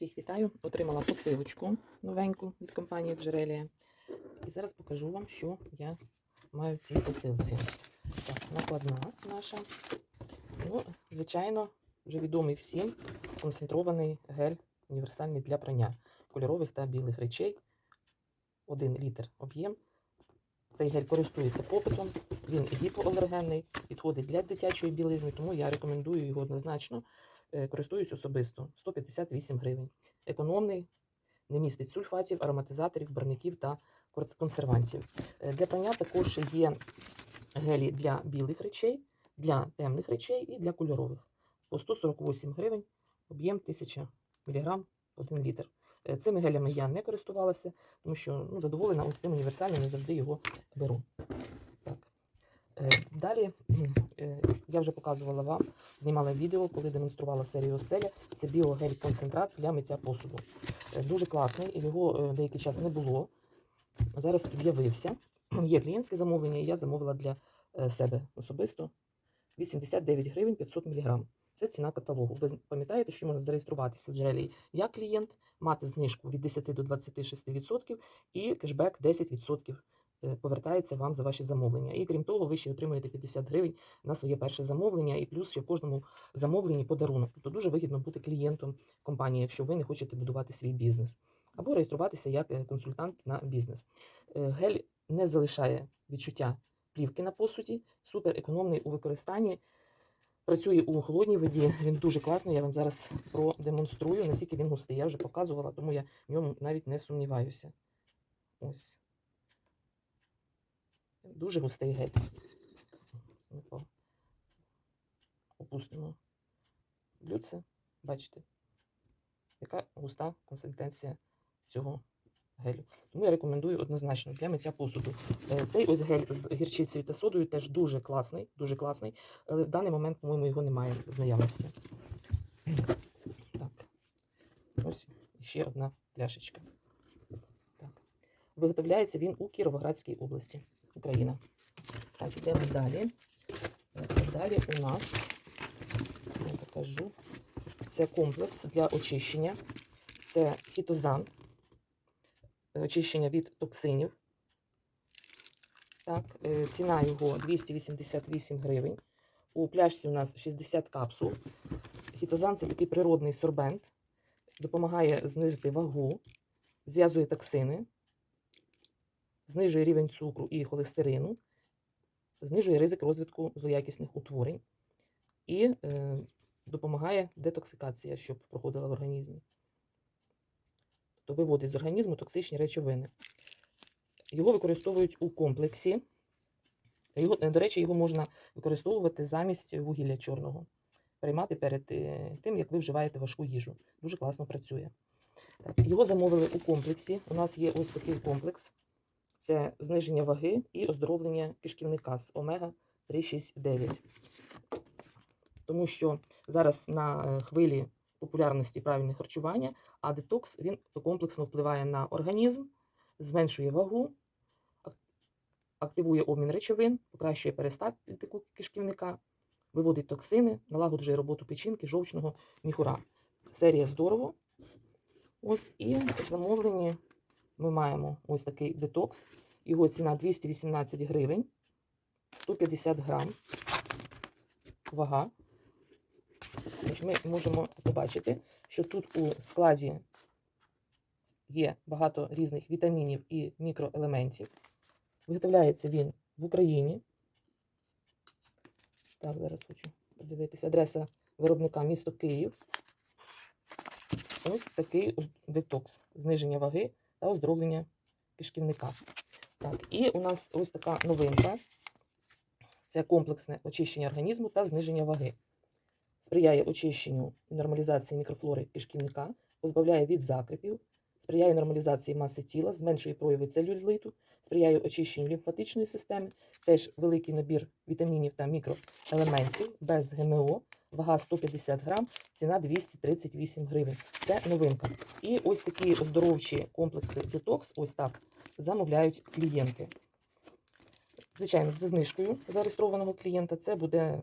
Всіх вітаю. Отримала посилочку новеньку від компанії Джерелія. І зараз покажу вам, що я маю в цій посилці. Так, накладна наша. Ну, звичайно, вже відомий всім концентрований гель універсальний для прання кольорових та білих речей. Один літр об'єм. Цей гель користується попитом, він гіпоалергенний, підходить для дитячої білизни, тому я рекомендую його однозначно. Е, Користуюсь особисто 158 гривень. Економний, не містить сульфатів, ароматизаторів, барників та консервантів. Е, Для прання також є гелі для білих речей, для темних речей і для кольорових. По 148 гривень, об'єм 1000 мг 1 літр. Е, Цими гелями я не користувалася, тому що ну, задоволена ось цим універсальним, не завжди його беру. Е, Далі е, я вже показувала вам, знімала відео, коли демонструвала серію оселя. Це біогель-концентрат для миття посуду. Е, Дуже класний, його деякий час не було. Зараз з'явився. Є клієнтське замовлення, і я замовила для себе особисто 89 гривень 500 мг. Це ціна каталогу. Ви пам'ятаєте, що можна зареєструватися в джерелі як клієнт, мати знижку від 10 до 26% і кешбек 10% е, повертається вам за ваші замовлення. І крім того, ви ще отримуєте 50 гривень на своє перше замовлення, і плюс ще в кожному замовленні подарунок. Тобто дуже вигідно бути клієнтом компанії, якщо ви не хочете будувати свій бізнес, або реєструватися як е, консультант на бізнес. Е, Гель не залишає відчуття плівки на посуді, супер економний у використанні. Працює у холодній воді, він дуже класний. Я вам зараз продемонструю, наскільки він густий. Я вже показувала, тому я в ньому навіть не сумніваюся. Ось. Дуже густий гель. Опустимо блюдце. Бачите, яка густа консистенція цього гелю. Тому я рекомендую однозначно для миття посуду. Е, Цей ось гель з гірчицею та содою теж дуже класний, дуже класний, але в даний момент, по-моєму, його немає в наявності. Так. Ось ще одна пляшечка. Так. Виготовляється він у Кіровоградській області, Україна. Так, йдемо далі. Далі у нас, я покажу, це комплекс для очищення. Це фітозан, очищення від токсинів. Так, е, ціна його 288 гривень. У пляшці у нас 60 капсул. Фітозан це такий природний сорбент, допомагає знизити вагу, зв'язує токсини, знижує рівень цукру і холестерину, знижує ризик розвитку злоякісних утворень і е, допомагає детоксикація, щоб проходила в організмі. Тобто виводить з організму токсичні речовини. Його використовують у комплексі. Його, е, до речі, його можна використовувати замість вугілля чорного. Приймати перед е, тим, як ви вживаєте важку їжу. Дуже класно працює. Так, його замовили у комплексі. У нас є ось такий комплекс: це зниження ваги і оздоровлення кишківника з омега 369. Тому що зараз на е, хвилі популярності правильне харчування, а детокс він комплексно впливає на організм, зменшує вагу, активує обмін речовин, покращує перистальтику кишківника, виводить токсини, налагоджує роботу печінки, жовчного міхура. Серія здорово. Ось і в замовленні ми маємо ось такий детокс. Його ціна 218 гривень, 150 грам. Вага. Тож ми можемо побачити, що тут у складі є багато різних вітамінів і мікроелементів. Виготовляється він в Україні. Так, зараз хочу подивитися. Адреса виробника місто Київ. Ось такий детокс, зниження ваги та оздоровлення кишківника. Так, і у нас ось така новинка. Це комплексне очищення організму та зниження ваги. Сприяє очищенню і нормалізації мікрофлори кишківника, позбавляє від закрепів, сприяє нормалізації маси тіла, зменшує прояви целюліту, сприяє очищенню лімфатичної системи, теж великий набір вітамінів та мікроелементів без ГМО, вага 150 грам, ціна 238 гривень. Це новинка. І ось такі оздоровчі комплекси детокс, ось так, замовляють клієнти. Звичайно, за знижкою зареєстрованого клієнта це буде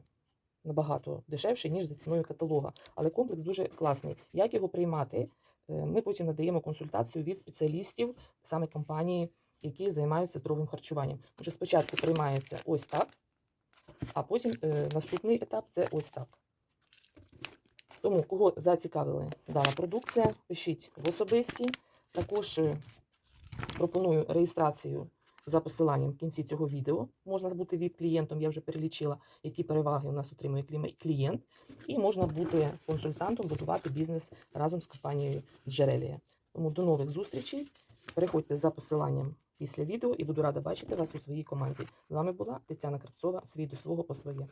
набагато дешевше, ніж за ціною каталога. Але комплекс дуже класний. Як його приймати? е, ми потім надаємо консультацію від спеціалістів саме компанії, які займаються здоровим харчуванням. Отже, спочатку приймається ось так, а потім е, наступний етап це ось так. Тому, кого зацікавила дана продукція, пишіть в особисті. Також е, пропоную реєстрацію за посиланням в кінці цього відео. Можна бути ВІП-клієнтом, я вже перелічила, які переваги у нас отримує клієнт. І можна бути консультантом, будувати бізнес разом з компанією Джерелія. Тому до нових зустрічей. Переходьте за посиланням після відео і буду рада бачити вас у своїй команді. З вами була Тетяна Кравцова. Свій до свого по своє.